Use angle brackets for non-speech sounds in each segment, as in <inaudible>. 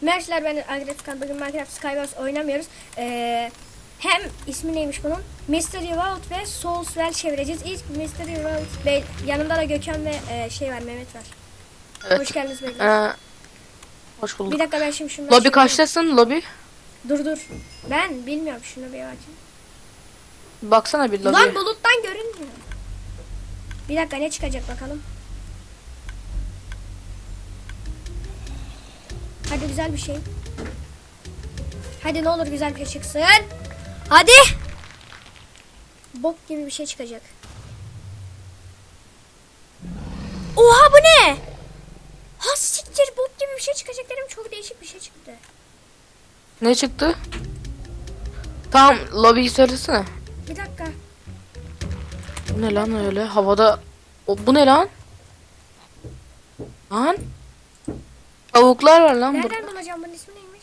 Merhabalar ben Agret Kan. Bugün Minecraft Skywars oynamıyoruz. Ee, hem ismi neymiş bunun? Mystery Vault ve Soulswell çevireceğiz. İlk Mystery Vault Bey, yanımda da Gökhan ve e, şey var Mehmet var. Evet. Hoş geldiniz beyler. Ee, hoş bulduk. Bir dakika ben şimdi şunu Lobi kaçtasın lobi? Dur dur. Ben bilmiyorum şunu bir bakayım. Baksana bir lobi. Lan buluttan görünmüyor. Bir dakika ne çıkacak bakalım. Hadi güzel bir şey. Hadi ne olur güzel bir şey çıksın. Hadi. Bok gibi bir şey çıkacak. Oha bu ne? Ha siktir bok gibi bir şey çıkacak dedim çok değişik bir şey çıktı. Ne çıktı? Tamam lobiyi söylesene. Bir dakika. Bu ne lan öyle? Havada... O, bu ne lan? Lan? Tavuklar var lan burada. Nereden bulacağım bunun ismi neymiş?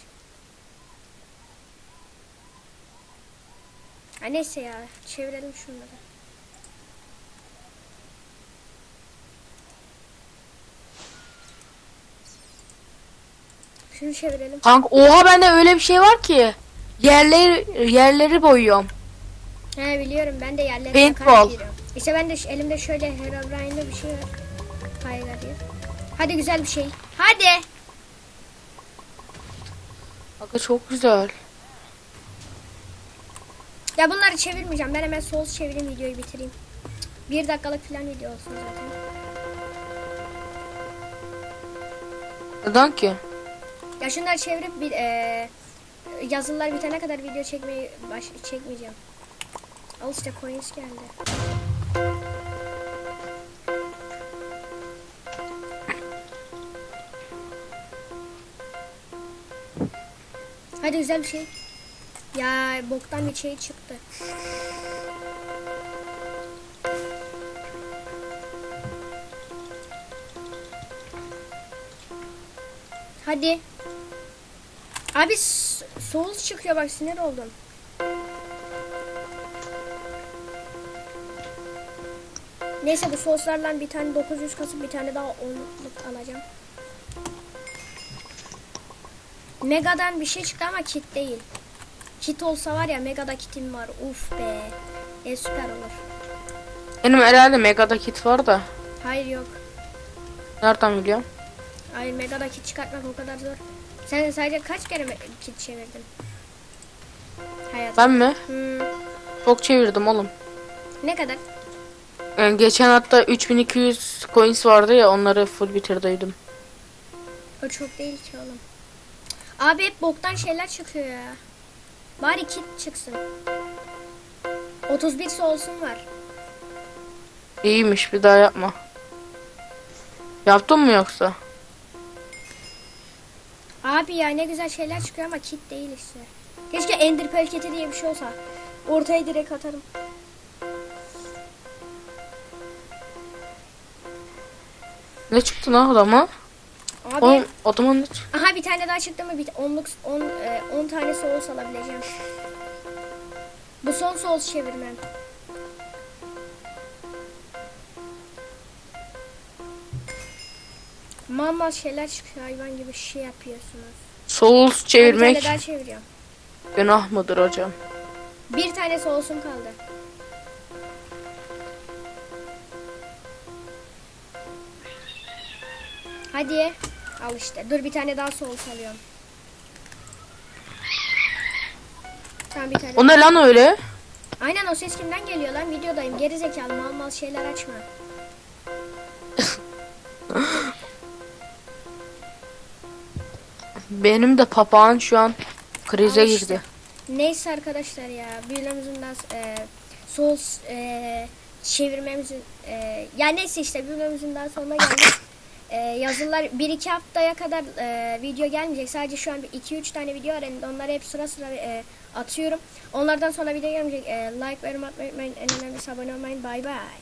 Ha neyse ya çevirelim şunları. Şunu çevirelim. Kanka oha bende öyle bir şey var ki. Yerleri yerleri boyuyorum. He biliyorum ben de yerlere Paintball. İşte ben de elimde şöyle Herobrine'de bir şey var. Kaygı Hadi güzel bir şey. Hadi. Çok güzel. Ya bunları çevirmeyeceğim. Ben hemen Souls çevireyim videoyu bitireyim. Bir dakikalık falan video olsun zaten. Neden ki? Ya şunları çevirip bir eee yazılar bitene kadar video çekmeyi baş çekmeyeceğim. Al işte coins geldi. Hadi güzel bir şey. Ya boktan bir şey çıktı. Hadi. Abi s- Souls çıkıyor bak sinir oldum. Neyse bu Souls'lardan bir tane 900 kasıp bir tane daha 10'luk alacağım. Mega'dan bir şey çıktı ama kit değil. Kit olsa var ya Mega'da kitim var. Uf be. E süper olur. Benim herhalde Mega'da kit var da. Hayır yok. Nereden biliyorum? Hayır Mega'da kit çıkartmak o kadar zor. Sen sadece kaç kere kit çevirdin? Hayat. Ben mi? Hmm. Çok çevirdim oğlum. Ne kadar? Yani geçen hatta 3200 coins vardı ya onları full bitirdiydim. O çok değil ki oğlum. Abi hep boktan şeyler çıkıyor ya. Bari kit çıksın. 31 olsun var. İyiymiş bir daha yapma. Yaptın mı yoksa? Abi ya ne güzel şeyler çıkıyor ama kit değil işte. Keşke Ender Pearl kiti diye bir şey olsa. Ortaya direkt atarım. Ne çıktı lan adama? Abi Oğlum adama ne çıktı? Bir tane daha çıktı mı? Bir 10'luk 10 10 tane Souls alabileceğim. Bu son Souls çevirmem. Mal şeyler çıkıyor hayvan gibi şey yapıyorsunuz. Souls Bir çevirmek tane daha çeviriyorum. günah mıdır hocam? Bir tane Souls'um kaldı. Hadi. Al işte. Dur bir tane daha Souls alıyorum. Tamam bir tane. O ne lan öyle? Aynen o ses kimden geliyor lan? Videodayım. Geri zekalı mal mal şeyler açma. <laughs> Benim de papağan şu an krize Al işte. girdi. Neyse arkadaşlar ya. Büyülemizin daha e, Souls e, çevirmemizin e, ya neyse işte büyülemizin daha sonuna geldik. E, yazılar 1-2 haftaya kadar e, video gelmeyecek. Sadece şu an 2-3 tane video var. elinde. Onları hep sıra sıra e, atıyorum. Onlardan sonra video gelmeyecek. E, like ve yorum atmayı unutmayın. En önemlisi abone olmayın. Bay bay.